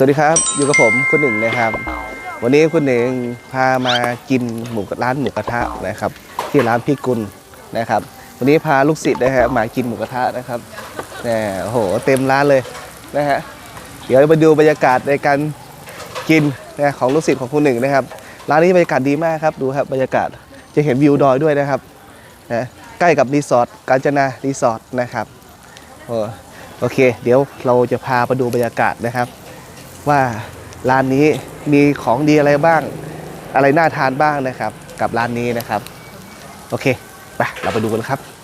สวัสดีครับ อยู่กับผมคุณหนึ่งนะครับ วันนี้คุณหนึ่งพามากินหมูกร้านหมูกระทะนะครับ ที่ร้านพี่กุลนะครับ วันนี้พาลูกศิษย์นะฮะมากินหมูกระทะนะครับแหมโอ้โหเต็มร้านเลยนะฮะเดี๋ยวมาดูบรรยากาศในการกินนะของลูกศิษย์ของคุณหนึ่งนะครับ ร้านนี้บรรยากาศดีมากครับดูครับบรรยากาศจะเห็นวิวดอยด้วยนะครับนะใกล้กับรีสอร์ทกาญจนารีสอร์ทนะครับโอเค เดี๋ยวเราจะพาไปดูบรรยากาศนะครับ ว่าร้านนี้มีของดีอะไรบ้าง อะไรน่าทานบ้างนะครับ กับร้านนี้นะครับ โอเค ไป เราไปดูกันครับ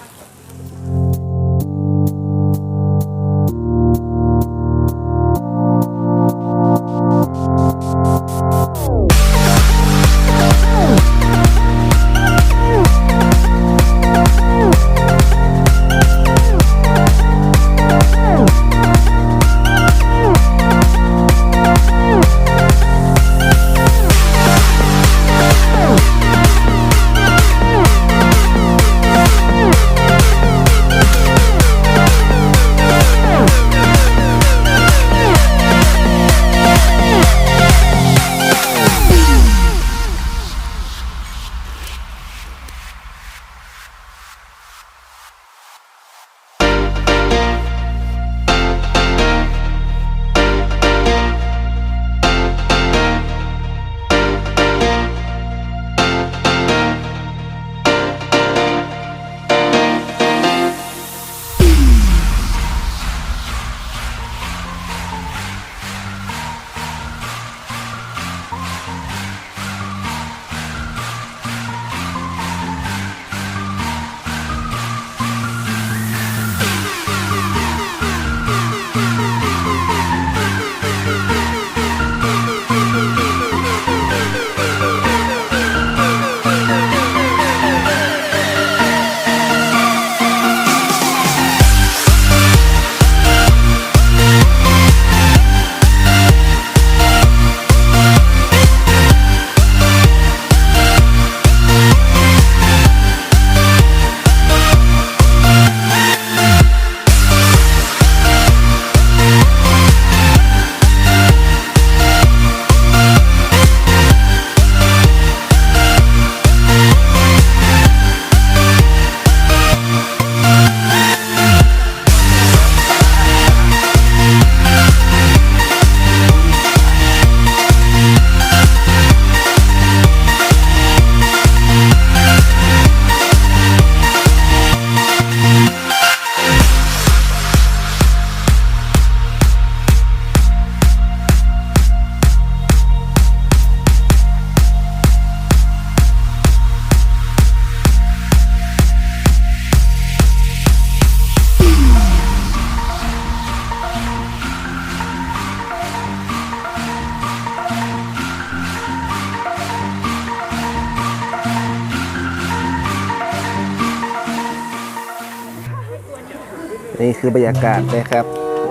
นี่คือบรรยากาศนะครับ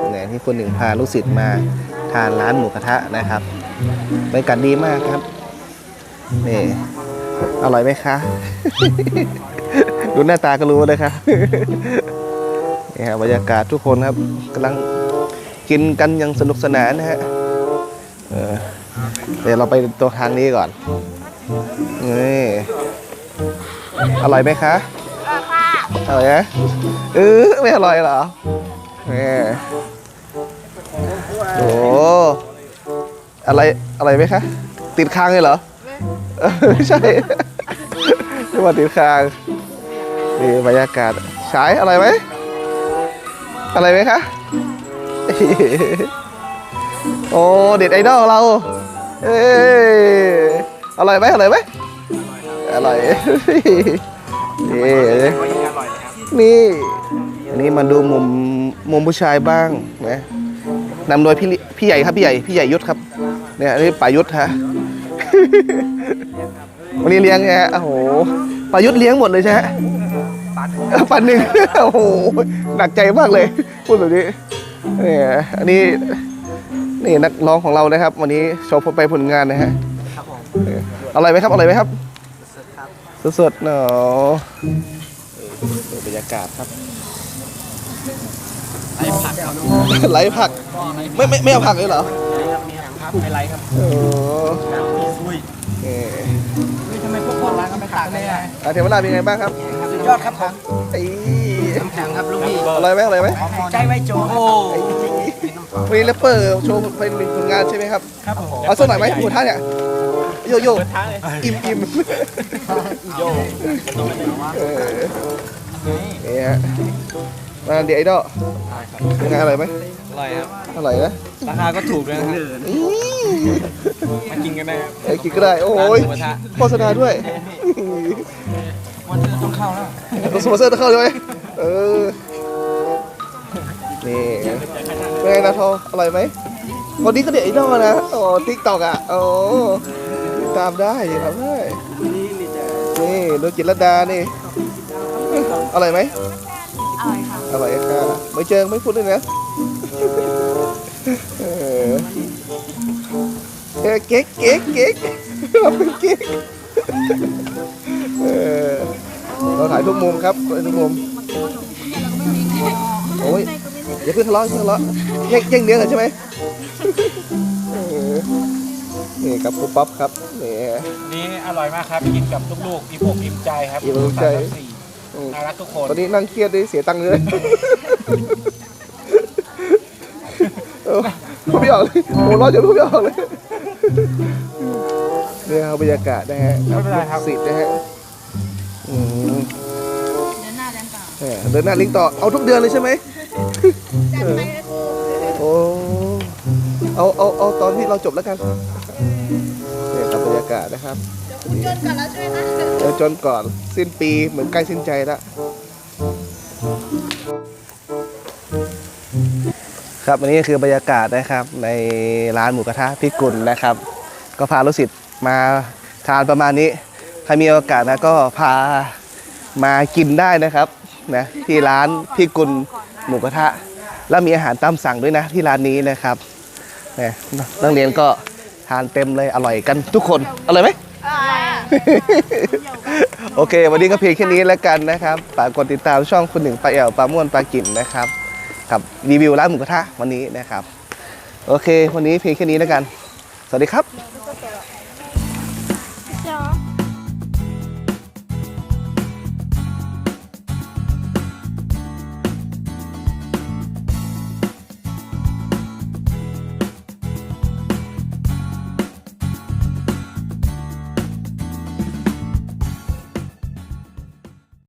เนี่ยที่คนหนึ่งพาลูกศิษย์มาทานร้านหมูกระทะนะครับบรรยากาศดีมากครับนี่อร่อยไหมคะ ดูหน้าตาก็รู้เลยครับนี่ครับบรรยากาศทุกคนครับกำลังกินกันอย่างสนุกสนานนะฮะเออเดี๋ยวเราไปตัวทางนี้ก่อนนี่อร่อยไหมคะ อร่อยไหมเออไม่อร่อยเหรอแหมโอ้อะไรอะไรไหมคะ ติดคางเลยเหรอเออไม่ใช่ไม่ว่าติดคางนี่บรรยากาศฉายอร่อยไหมอะไรไหมคะโอ้เด็ดไอดอลเราเอ้ยอร่อยไหมอร่อยไหมอร่อยนี่ นี่ อันนี้มาดูมุมมุมผู้ชายบ้างนะนำโดยพี่ลิพี่ใหญ่ครับพี่ใหญ่พี่ใหญ่ยุทธครับ เนี่ยอันนี้ป่ายุทธฮะ วันนี้เลี้ยงไงฮะโอ้โหป่ายุทธเลี้ยงหมดเลยใช่ไหมเออปันหนึ่งโอ้โหหนักใจมากเลยพูดแบบนี้เนี่ยอันนี้นี่นักร้องของเรานะครับ วันนี้โชว์ไปผลงานนะฮะครับผมเอออร่อยไหมครับอร่อยไหมครับสุดครับสดๆเนาะ ดูบรรยากาศครับไอ้ผักครับไร้ผักไม่ไม่ไม่เอาผักเลยเหรอนี่ครับไม่ไรครับโอ้ซุยเอ่อทำไมพวกคนร้านก็ไม่ตักเลยอะอาเทวราชเป็นไงบ้างครับสุดยอดครับผมไอ้น้ำแข็งครับลูกพี่อร่อยไหมอร่อยไหมใจไว้โจโอ้วันนี้แรปเปอร์โชว์เป็นผลงานใช่ไหมครับครับผมเอาสักหน่อยไหมหมูท่าเนี่ย โยโย่อิ่มอิ่มโยเนี่ฮะมาเดี๋ยวไอ้ดอลเป็นไงอร่อยไหมอร่อยครับอร่อยนะราคาก็ถูกเลยนะครับมากินกันได้ไอ้กินก็ได้ โอ้ยโฆษณาด้วยวันนี้ต้องเข้าแล้วตัวสปอนเซอร์ต้องเข้าด้วยเออนี่เป็นไงนาทออร่อยไหมวันนี้ก็เด็กไอ้ดอลนะโอ้ทิกตอกอะโอ้ ติดตามได้ติดตามได้นี่ดูจิตรลดานี่อร่อยไหมอร่อยค่ะอร่อยค่ะไม่เจอไม่พูดเลยนะเออเออเก๊กเก๊กเก๊กเราเป็นเก๊กเออเราถ่ายทุกมุมครับถ่ายทุกมุมโอ้ยอย่าเพิ่งทะเลาะอย่าเพิ่งทะเลาะแย่งแย่งเนื้อกันใช่ไหมเออ นี่ครับคุณป๊อปครับนี่ นี่อร่อยมากครับกินกับลูกๆอิ่มอกอิ่มใจครับอิ่มอกอิ่มใจ สามสี่อืมน่ารักทุกคนตอนนี้นั่งเครียดด้วยเสียตังค์เลยเออพูดไม่ออกเลยโอ้ร้อนจนพูดไม่ออกเลยเนี่ยครับบรรยากาศนะฮะไม่เป็นไรครับสิทธิ์นะฮะอืมเดือนหน้าเดือนเปล่าแหมเดินหน้าลิงก์ต่อเอาทุกเดือนเลยใช่ไหม จัดไปเลยครูโอ้ เอา เอา เอาตอนที่เราจบแล้วกันากาศนะครับจนก่อนแล้วใช่ไหมคะเดี๋ยวจนก่อนสิ้นปีเหมือนใกล้สิ้นใจแล้วครับอันนี้คือบรรยากาศนะครับในร้านหมูกระทะพิกุลนะครับ ก็พาลูกศิษย์มาทานประมาณนี้ใครมีโอกาสนะก็พามากินได้นะครับนะที่ร้านพิกุลหมูกระทะ แล้วมีอาหารตามสั่งด้วยนะที่ร้านนี้นะครับเนี่ยนักเรียนก็ทานเต็มเลยอร่อยกันทุกคนอร่อยไหมอร่อยอะโอเค วันนี้ก็เพียงแค่นี้แล้วกันนะครับฝากกดติดตามช่องคุณหนึ่งปลาแอวปลาม่วนปลากิ่นนะครับ กับรีวิวร้านหมูกระทะวันนี้นะครับ โอเค วันนี้เพียงแค่นี้แล้วกัน สวัสดีครับ